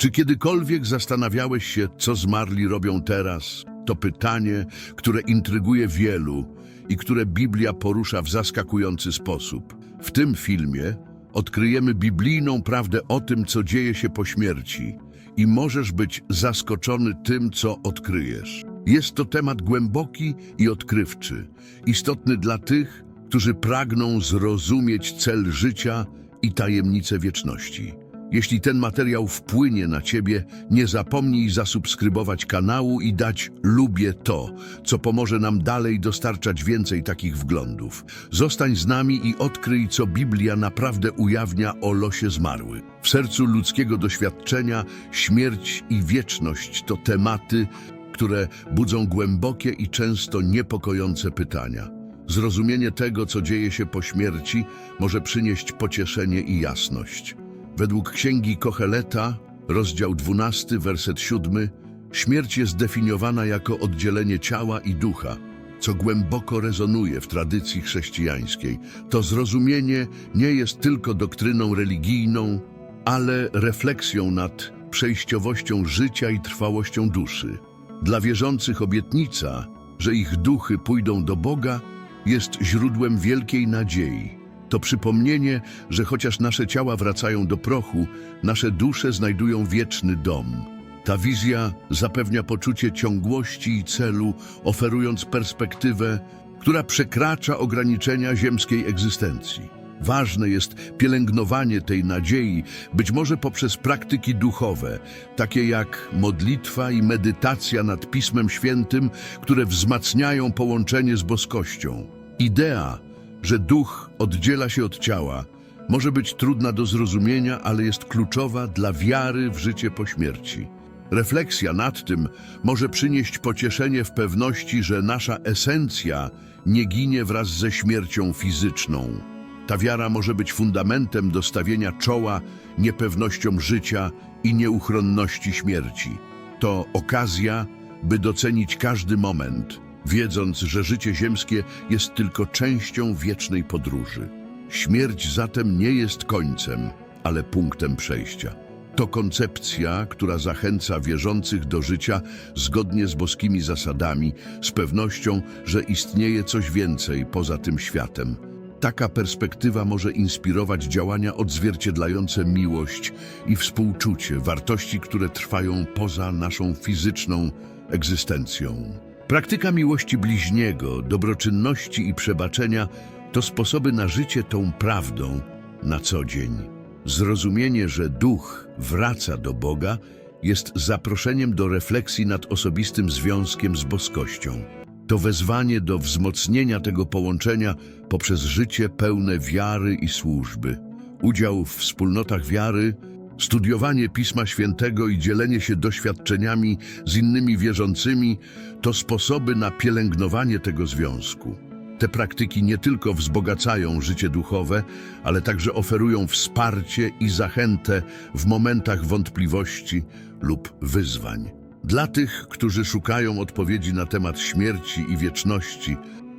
Czy kiedykolwiek zastanawiałeś się, co zmarli robią teraz? To pytanie, które intryguje wielu i które Biblia porusza w zaskakujący sposób. W tym filmie odkryjemy biblijną prawdę o tym, co dzieje się po śmierci i możesz być zaskoczony tym, co odkryjesz. Jest to temat głęboki i odkrywczy, istotny dla tych, którzy pragną zrozumieć cel życia i tajemnice wieczności. Jeśli ten materiał wpłynie na Ciebie, nie zapomnij zasubskrybować kanału i dać lubię to, co pomoże nam dalej dostarczać więcej takich wglądów. Zostań z nami i odkryj, co Biblia naprawdę ujawnia o losie zmarłych. W sercu ludzkiego doświadczenia śmierć i wieczność to tematy, które budzą głębokie i często niepokojące pytania. Zrozumienie tego, co dzieje się po śmierci, może przynieść pocieszenie i jasność. Według księgi Kocheleta, rozdział 12, werset 7, śmierć jest definiowana jako oddzielenie ciała i ducha, co głęboko rezonuje w tradycji chrześcijańskiej. To zrozumienie nie jest tylko doktryną religijną, ale refleksją nad przejściowością życia i trwałością duszy. Dla wierzących obietnica, że ich duchy pójdą do Boga, jest źródłem wielkiej nadziei. To przypomnienie, że chociaż nasze ciała wracają do prochu, nasze dusze znajdują wieczny dom. Ta wizja zapewnia poczucie ciągłości i celu, oferując perspektywę, która przekracza ograniczenia ziemskiej egzystencji. Ważne jest pielęgnowanie tej nadziei, być może poprzez praktyki duchowe, takie jak modlitwa i medytacja nad Pismem Świętym, które wzmacniają połączenie z boskością. Idea, że duch oddziela się od ciała, może być trudna do zrozumienia, ale jest kluczowa dla wiary w życie po śmierci. Refleksja nad tym może przynieść pocieszenie w pewności, że nasza esencja nie ginie wraz ze śmiercią fizyczną. Ta wiara może być fundamentem do stawienia czoła niepewnościom życia i nieuchronności śmierci. To okazja, by docenić każdy moment, wiedząc, że życie ziemskie jest tylko częścią wiecznej podróży. Śmierć zatem nie jest końcem, ale punktem przejścia. To koncepcja, która zachęca wierzących do życia zgodnie z boskimi zasadami, z pewnością, że istnieje coś więcej poza tym światem. Taka perspektywa może inspirować działania odzwierciedlające miłość i współczucie, wartości, które trwają poza naszą fizyczną egzystencją. Praktyka miłości bliźniego, dobroczynności i przebaczenia to sposoby na życie tą prawdą na co dzień. Zrozumienie, że duch wraca do Boga, jest zaproszeniem do refleksji nad osobistym związkiem z boskością. To wezwanie do wzmocnienia tego połączenia poprzez życie pełne wiary i służby. Udział w wspólnotach wiary, studiowanie Pisma Świętego i dzielenie się doświadczeniami z innymi wierzącymi to sposoby na pielęgnowanie tego związku. Te praktyki nie tylko wzbogacają życie duchowe, ale także oferują wsparcie i zachętę w momentach wątpliwości lub wyzwań. Dla tych, którzy szukają odpowiedzi na temat śmierci i wieczności,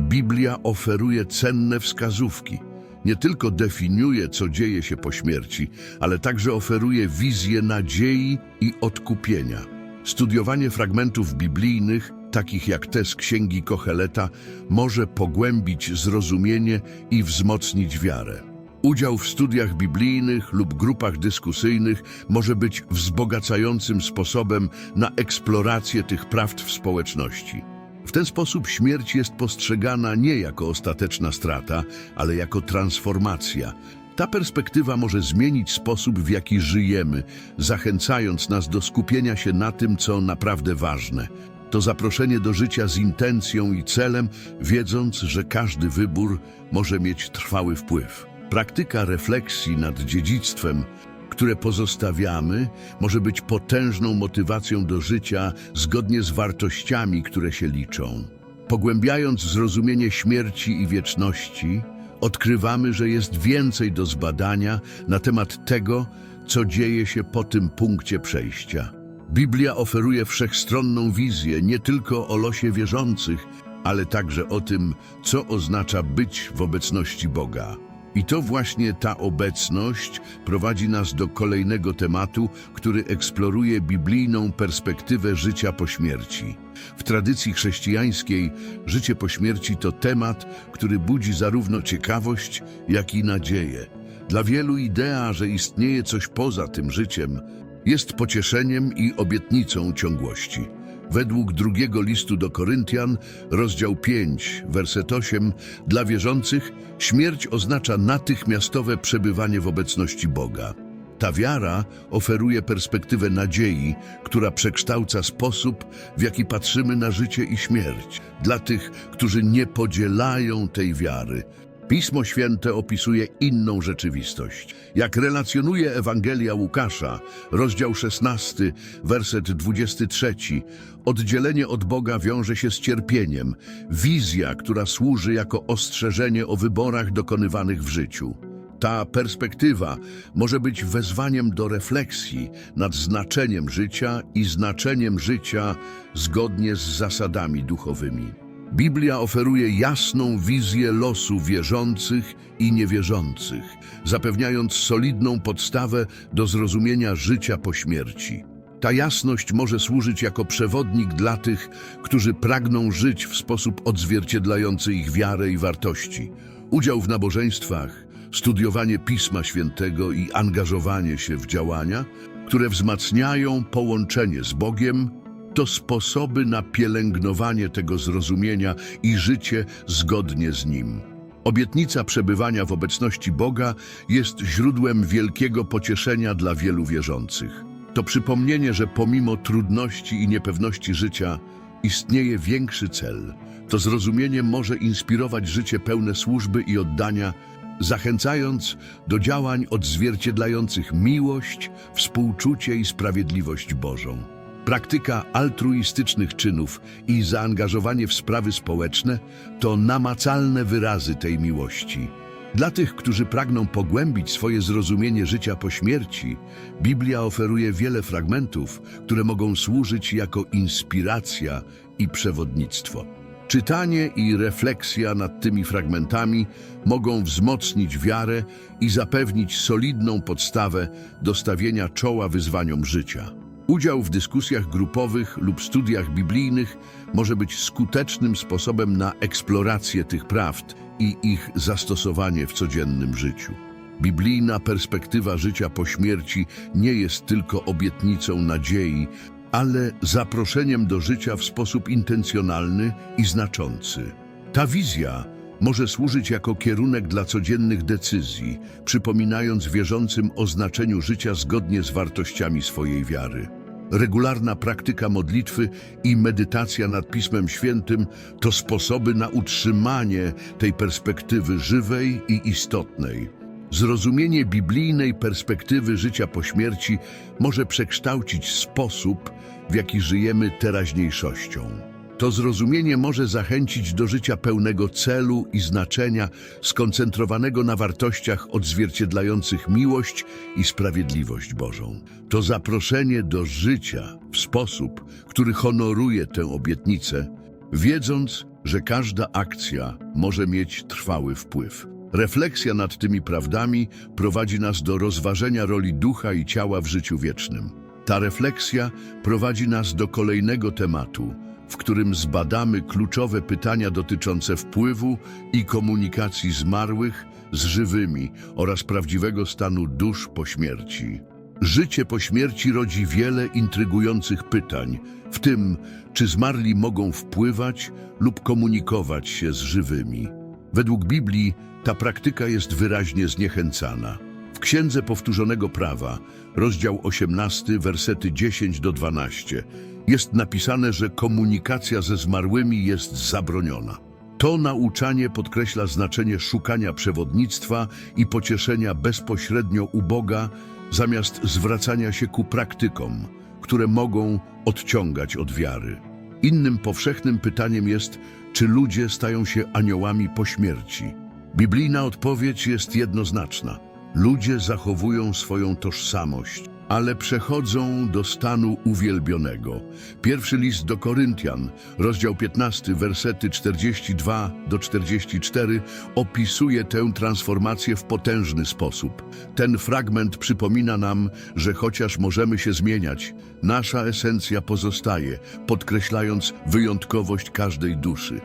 Biblia oferuje cenne wskazówki. Nie tylko definiuje, co dzieje się po śmierci, ale także oferuje wizję nadziei i odkupienia. Studiowanie fragmentów biblijnych, takich jak te z Księgi Kocheleta, może pogłębić zrozumienie i wzmocnić wiarę. Udział w studiach biblijnych lub grupach dyskusyjnych może być wzbogacającym sposobem na eksplorację tych prawd w społeczności. W ten sposób śmierć jest postrzegana nie jako ostateczna strata, ale jako transformacja. Ta perspektywa może zmienić sposób, w jaki żyjemy, zachęcając nas do skupienia się na tym, co naprawdę ważne. To zaproszenie do życia z intencją i celem, wiedząc, że każdy wybór może mieć trwały wpływ. Praktyka refleksji nad dziedzictwem, które pozostawiamy, może być potężną motywacją do życia zgodnie z wartościami, które się liczą. Pogłębiając zrozumienie śmierci i wieczności, odkrywamy, że jest więcej do zbadania na temat tego, co dzieje się po tym punkcie przejścia. Biblia oferuje wszechstronną wizję nie tylko o losie wierzących, ale także o tym, co oznacza być w obecności Boga. I to właśnie ta obecność prowadzi nas do kolejnego tematu, który eksploruje biblijną perspektywę życia po śmierci. W tradycji chrześcijańskiej życie po śmierci to temat, który budzi zarówno ciekawość, jak i nadzieję. Dla wielu idea, że istnieje coś poza tym życiem, jest pocieszeniem i obietnicą ciągłości. Według drugiego listu do Koryntian, rozdział 5, werset 8, dla wierzących śmierć oznacza natychmiastowe przebywanie w obecności Boga. Ta wiara oferuje perspektywę nadziei, która przekształca sposób, w jaki patrzymy na życie i śmierć. Dla tych, którzy nie podzielają tej wiary, Pismo Święte opisuje inną rzeczywistość. Jak relacjonuje Ewangelia Łukasza, rozdział 16, werset 23, oddzielenie od Boga wiąże się z cierpieniem, wizja, która służy jako ostrzeżenie o wyborach dokonywanych w życiu. Ta perspektywa może być wezwaniem do refleksji nad znaczeniem życia i znaczeniem życia zgodnie z zasadami duchowymi. Biblia oferuje jasną wizję losu wierzących i niewierzących, zapewniając solidną podstawę do zrozumienia życia po śmierci. Ta jasność może służyć jako przewodnik dla tych, którzy pragną żyć w sposób odzwierciedlający ich wiarę i wartości. Udział w nabożeństwach, studiowanie Pisma Świętego i angażowanie się w działania, które wzmacniają połączenie z Bogiem, to sposoby na pielęgnowanie tego zrozumienia i życie zgodnie z nim. Obietnica przebywania w obecności Boga jest źródłem wielkiego pocieszenia dla wielu wierzących. To przypomnienie, że pomimo trudności i niepewności życia istnieje większy cel. To zrozumienie może inspirować życie pełne służby i oddania, zachęcając do działań odzwierciedlających miłość, współczucie i sprawiedliwość Bożą. Praktyka altruistycznych czynów i zaangażowanie w sprawy społeczne to namacalne wyrazy tej miłości. Dla tych, którzy pragną pogłębić swoje zrozumienie życia po śmierci, Biblia oferuje wiele fragmentów, które mogą służyć jako inspiracja i przewodnictwo. Czytanie i refleksja nad tymi fragmentami mogą wzmocnić wiarę i zapewnić solidną podstawę do stawienia czoła wyzwaniom życia. Udział w dyskusjach grupowych lub studiach biblijnych może być skutecznym sposobem na eksplorację tych prawd i ich zastosowanie w codziennym życiu. Biblijna perspektywa życia po śmierci nie jest tylko obietnicą nadziei, ale zaproszeniem do życia w sposób intencjonalny i znaczący. Ta wizja może służyć jako kierunek dla codziennych decyzji, przypominając wierzącym o znaczeniu życia zgodnie z wartościami swojej wiary. Regularna praktyka modlitwy i medytacja nad Pismem Świętym to sposoby na utrzymanie tej perspektywy żywej i istotnej. Zrozumienie biblijnej perspektywy życia po śmierci może przekształcić sposób, w jaki żyjemy teraźniejszością. To zrozumienie może zachęcić do życia pełnego celu i znaczenia, skoncentrowanego na wartościach odzwierciedlających miłość i sprawiedliwość Bożą. To zaproszenie do życia w sposób, który honoruje tę obietnicę, wiedząc, że każda akcja może mieć trwały wpływ. Refleksja nad tymi prawdami prowadzi nas do rozważenia roli ducha i ciała w życiu wiecznym. Ta refleksja prowadzi nas do kolejnego tematu, w którym zbadamy kluczowe pytania dotyczące wpływu i komunikacji zmarłych z żywymi oraz prawdziwego stanu dusz po śmierci. Życie po śmierci rodzi wiele intrygujących pytań, w tym, czy zmarli mogą wpływać lub komunikować się z żywymi. Według Biblii ta praktyka jest wyraźnie zniechęcana. Księdze Powtórzonego Prawa, rozdział 18, wersety 10 do 12, jest napisane, że komunikacja ze zmarłymi jest zabroniona. To nauczanie podkreśla znaczenie szukania przewodnictwa i pocieszenia bezpośrednio u Boga, zamiast zwracania się ku praktykom, które mogą odciągać od wiary. Innym powszechnym pytaniem jest, czy ludzie stają się aniołami po śmierci. Biblijna odpowiedź jest jednoznaczna. Ludzie zachowują swoją tożsamość, ale przechodzą do stanu uwielbionego. Pierwszy list do Koryntian, rozdział 15, wersety 42 do 44 opisuje tę transformację w potężny sposób. Ten fragment przypomina nam, że chociaż możemy się zmieniać, nasza esencja pozostaje, podkreślając wyjątkowość każdej duszy.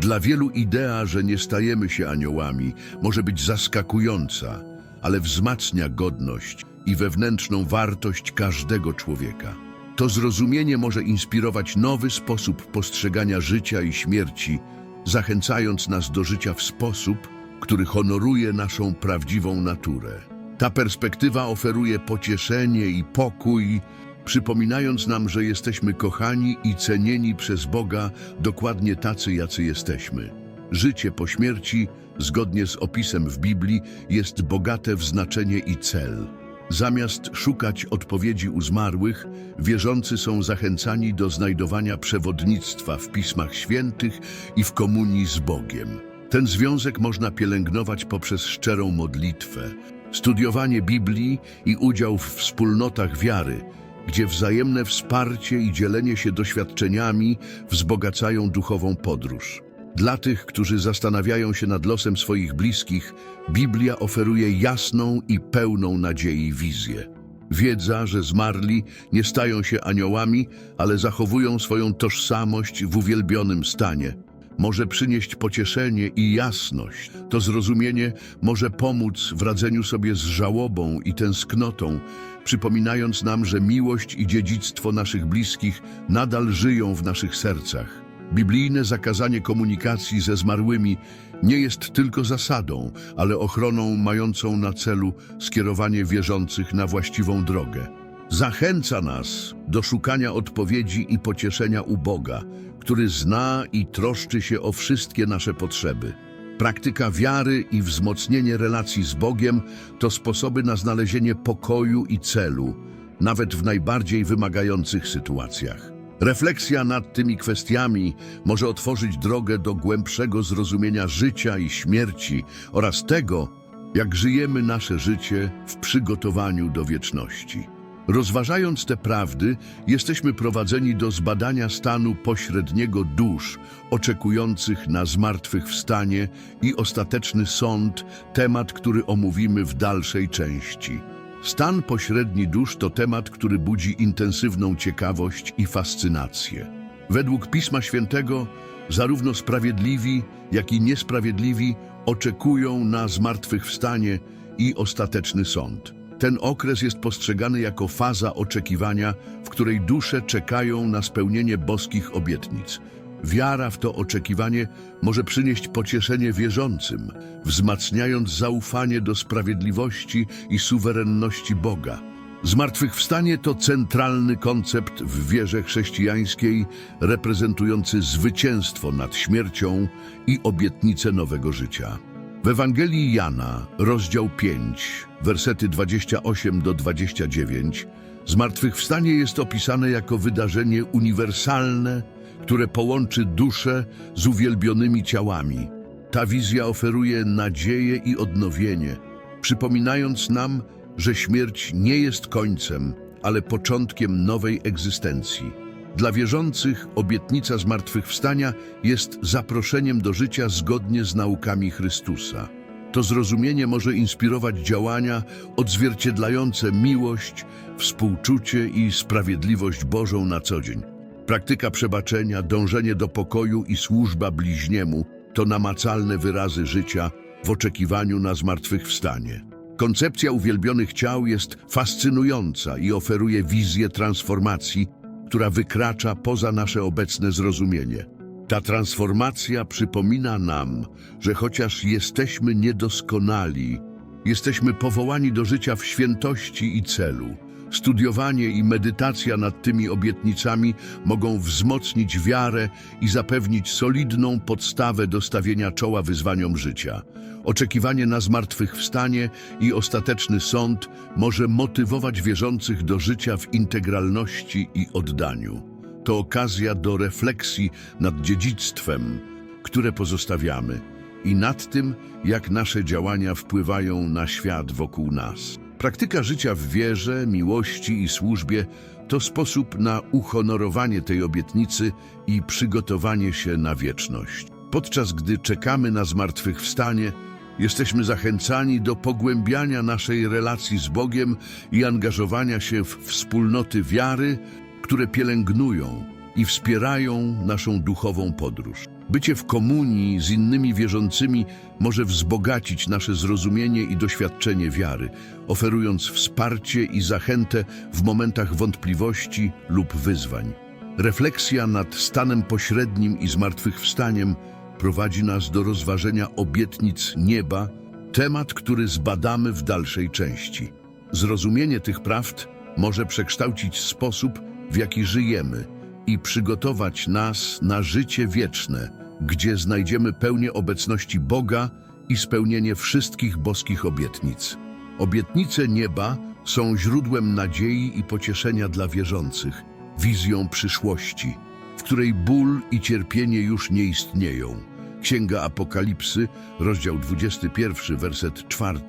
Dla wielu idea, że nie stajemy się aniołami, może być zaskakująca, ale wzmacnia godność i wewnętrzną wartość każdego człowieka. To zrozumienie może inspirować nowy sposób postrzegania życia i śmierci, zachęcając nas do życia w sposób, który honoruje naszą prawdziwą naturę. Ta perspektywa oferuje pocieszenie i pokój, przypominając nam, że jesteśmy kochani i cenieni przez Boga dokładnie tacy, jacy jesteśmy. Życie po śmierci, zgodnie z opisem w Biblii, jest bogate w znaczenie i cel. Zamiast szukać odpowiedzi u zmarłych, wierzący są zachęcani do znajdowania przewodnictwa w Pismach Świętych i w komunii z Bogiem. Ten związek można pielęgnować poprzez szczerą modlitwę, studiowanie Biblii i udział w wspólnotach wiary, gdzie wzajemne wsparcie i dzielenie się doświadczeniami wzbogacają duchową podróż. Dla tych, którzy zastanawiają się nad losem swoich bliskich, Biblia oferuje jasną i pełną nadziei wizję. Wiedza, że zmarli nie stają się aniołami, ale zachowują swoją tożsamość w uwielbionym stanie, może przynieść pocieszenie i jasność. To zrozumienie może pomóc w radzeniu sobie z żałobą i tęsknotą, przypominając nam, że miłość i dziedzictwo naszych bliskich nadal żyją w naszych sercach. Biblijne zakazanie komunikacji ze zmarłymi nie jest tylko zasadą, ale ochroną mającą na celu skierowanie wierzących na właściwą drogę. Zachęca nas do szukania odpowiedzi i pocieszenia u Boga, który zna i troszczy się o wszystkie nasze potrzeby. Praktyka wiary i wzmocnienie relacji z Bogiem to sposoby na znalezienie pokoju i celu, nawet w najbardziej wymagających sytuacjach. Refleksja nad tymi kwestiami może otworzyć drogę do głębszego zrozumienia życia i śmierci oraz tego, jak żyjemy nasze życie w przygotowaniu do wieczności. Rozważając te prawdy, jesteśmy prowadzeni do zbadania stanu pośredniego dusz, oczekujących na zmartwychwstanie i ostateczny sąd, temat, który omówimy w dalszej części. Stan pośredni dusz to temat, który budzi intensywną ciekawość i fascynację. Według Pisma Świętego, zarówno sprawiedliwi, jak i niesprawiedliwi oczekują na zmartwychwstanie i ostateczny sąd. Ten okres jest postrzegany jako faza oczekiwania, w której dusze czekają na spełnienie boskich obietnic. Wiara w to oczekiwanie może przynieść pocieszenie wierzącym, wzmacniając zaufanie do sprawiedliwości i suwerenności Boga. Zmartwychwstanie to centralny koncept w wierze chrześcijańskiej, reprezentujący zwycięstwo nad śmiercią i obietnicę nowego życia. W Ewangelii Jana, rozdział 5, wersety 28 do 29, zmartwychwstanie jest opisane jako wydarzenie uniwersalne, które połączy duszę z uwielbionymi ciałami. Ta wizja oferuje nadzieję i odnowienie, przypominając nam, że śmierć nie jest końcem, ale początkiem nowej egzystencji. Dla wierzących obietnica zmartwychwstania jest zaproszeniem do życia zgodnie z naukami Chrystusa. To zrozumienie może inspirować działania odzwierciedlające miłość, współczucie i sprawiedliwość Bożą na co dzień. Praktyka przebaczenia, dążenie do pokoju i służba bliźniemu to namacalne wyrazy życia w oczekiwaniu na zmartwychwstanie. Koncepcja uwielbionych ciał jest fascynująca i oferuje wizję transformacji, która wykracza poza nasze obecne zrozumienie. Ta transformacja przypomina nam, że chociaż jesteśmy niedoskonali, jesteśmy powołani do życia w świętości i celu. Studiowanie i medytacja nad tymi obietnicami mogą wzmocnić wiarę i zapewnić solidną podstawę do stawienia czoła wyzwaniom życia. Oczekiwanie na zmartwychwstanie i ostateczny sąd może motywować wierzących do życia w integralności i oddaniu. To okazja do refleksji nad dziedzictwem, które pozostawiamy i nad tym, jak nasze działania wpływają na świat wokół nas. Praktyka życia w wierze, miłości i służbie to sposób na uhonorowanie tej obietnicy i przygotowanie się na wieczność. Podczas gdy czekamy na zmartwychwstanie, jesteśmy zachęcani do pogłębiania naszej relacji z Bogiem i angażowania się w wspólnoty wiary, które pielęgnują i wspierają naszą duchową podróż. Bycie w komunii z innymi wierzącymi może wzbogacić nasze zrozumienie i doświadczenie wiary, oferując wsparcie i zachętę w momentach wątpliwości lub wyzwań. Refleksja nad stanem pośrednim i zmartwychwstaniem prowadzi nas do rozważenia obietnic nieba, temat, który zbadamy w dalszej części. Zrozumienie tych prawd może przekształcić sposób, w jaki żyjemy i przygotować nas na życie wieczne, gdzie znajdziemy pełnię obecności Boga i spełnienie wszystkich boskich obietnic. Obietnice nieba są źródłem nadziei i pocieszenia dla wierzących, wizją przyszłości, w której ból i cierpienie już nie istnieją. Księga Apokalipsy, rozdział 21, werset 4,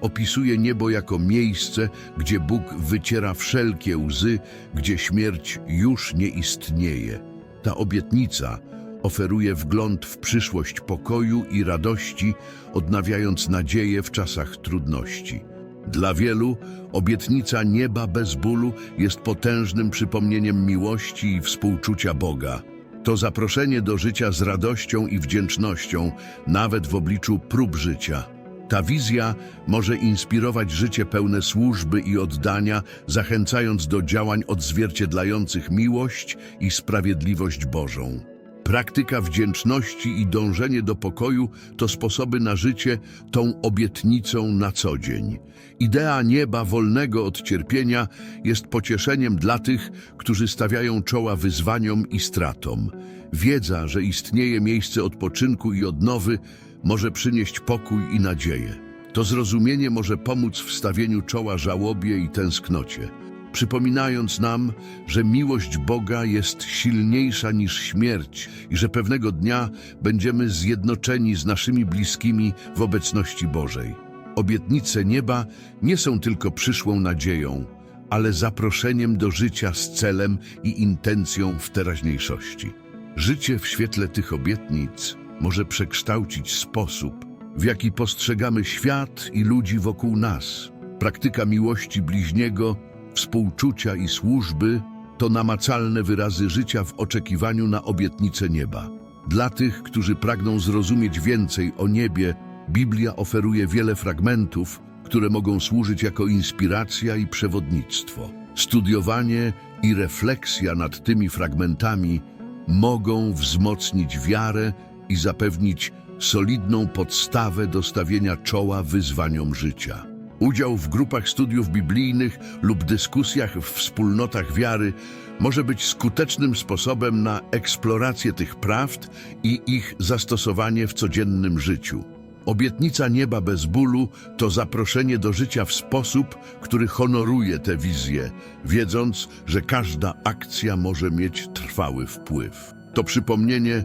opisuje niebo jako miejsce, gdzie Bóg wyciera wszelkie łzy, gdzie śmierć już nie istnieje. Ta obietnica oferuje wgląd w przyszłość pokoju i radości, odnawiając nadzieję w czasach trudności. Dla wielu obietnica nieba bez bólu jest potężnym przypomnieniem miłości i współczucia Boga. To zaproszenie do życia z radością i wdzięcznością, nawet w obliczu prób życia. Ta wizja może inspirować życie pełne służby i oddania, zachęcając do działań odzwierciedlających miłość i sprawiedliwość Bożą. Praktyka wdzięczności i dążenie do pokoju to sposoby na życie tą obietnicą na co dzień. Idea nieba wolnego od cierpienia jest pocieszeniem dla tych, którzy stawiają czoła wyzwaniom i stratom. Wiedza, że istnieje miejsce odpoczynku i odnowy, może przynieść pokój i nadzieję. To zrozumienie może pomóc w stawieniu czoła żałobie i tęsknocie przypominając nam, że miłość Boga jest silniejsza niż śmierć i że pewnego dnia będziemy zjednoczeni z naszymi bliskimi w obecności Bożej. Obietnice nieba nie są tylko przyszłą nadzieją, ale zaproszeniem do życia z celem i intencją w teraźniejszości. Życie w świetle tych obietnic może przekształcić sposób, w jaki postrzegamy świat i ludzi wokół nas. Praktyka miłości bliźniego współczucia i służby to namacalne wyrazy życia w oczekiwaniu na obietnicę nieba. Dla tych, którzy pragną zrozumieć więcej o niebie, Biblia oferuje wiele fragmentów, które mogą służyć jako inspiracja i przewodnictwo. Studiowanie i refleksja nad tymi fragmentami mogą wzmocnić wiarę i zapewnić solidną podstawę do stawienia czoła wyzwaniom życia. Udział w grupach studiów biblijnych lub dyskusjach w wspólnotach wiary może być skutecznym sposobem na eksplorację tych prawd i ich zastosowanie w codziennym życiu. Obietnica nieba bez bólu to zaproszenie do życia w sposób, który honoruje tę wizję, wiedząc, że każda akcja może mieć trwały wpływ. To przypomnienie,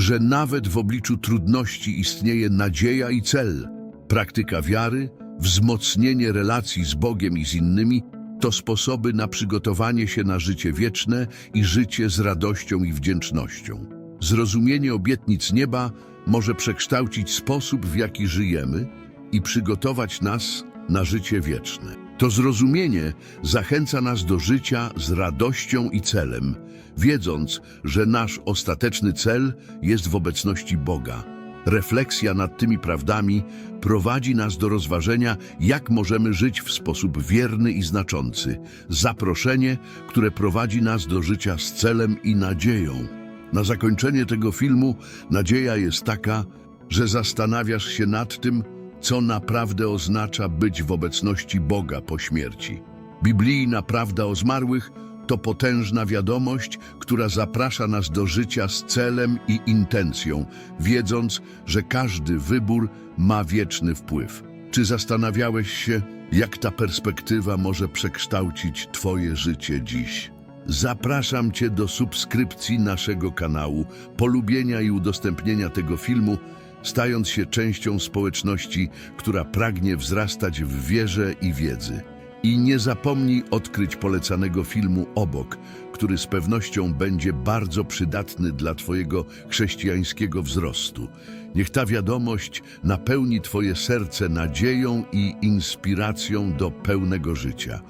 że nawet w obliczu trudności istnieje nadzieja i cel. Praktyka wiary wzmocnienie relacji z Bogiem i z innymi to sposoby na przygotowanie się na życie wieczne i życie z radością i wdzięcznością. Zrozumienie obietnic nieba może przekształcić sposób, w jaki żyjemy i przygotować nas na życie wieczne. To zrozumienie zachęca nas do życia z radością i celem, wiedząc, że nasz ostateczny cel jest w obecności Boga. Refleksja nad tymi prawdami prowadzi nas do rozważenia, jak możemy żyć w sposób wierny i znaczący. Zaproszenie, które prowadzi nas do życia z celem i nadzieją. Na zakończenie tego filmu nadzieja jest taka, że zastanawiasz się nad tym, co naprawdę oznacza być w obecności Boga po śmierci. Biblijna prawda o zmarłych to potężna wiadomość, która zaprasza nas do życia z celem i intencją, wiedząc, że każdy wybór ma wieczny wpływ. Czy zastanawiałeś się, jak ta perspektywa może przekształcić Twoje życie dziś? Zapraszam Cię do subskrypcji naszego kanału, polubienia i udostępnienia tego filmu, stając się częścią społeczności, która pragnie wzrastać w wierze i wiedzy. I nie zapomnij odkryć polecanego filmu Obok, który z pewnością będzie bardzo przydatny dla Twojego chrześcijańskiego wzrostu. Niech ta wiadomość napełni Twoje serce nadzieją i inspiracją do pełnego życia.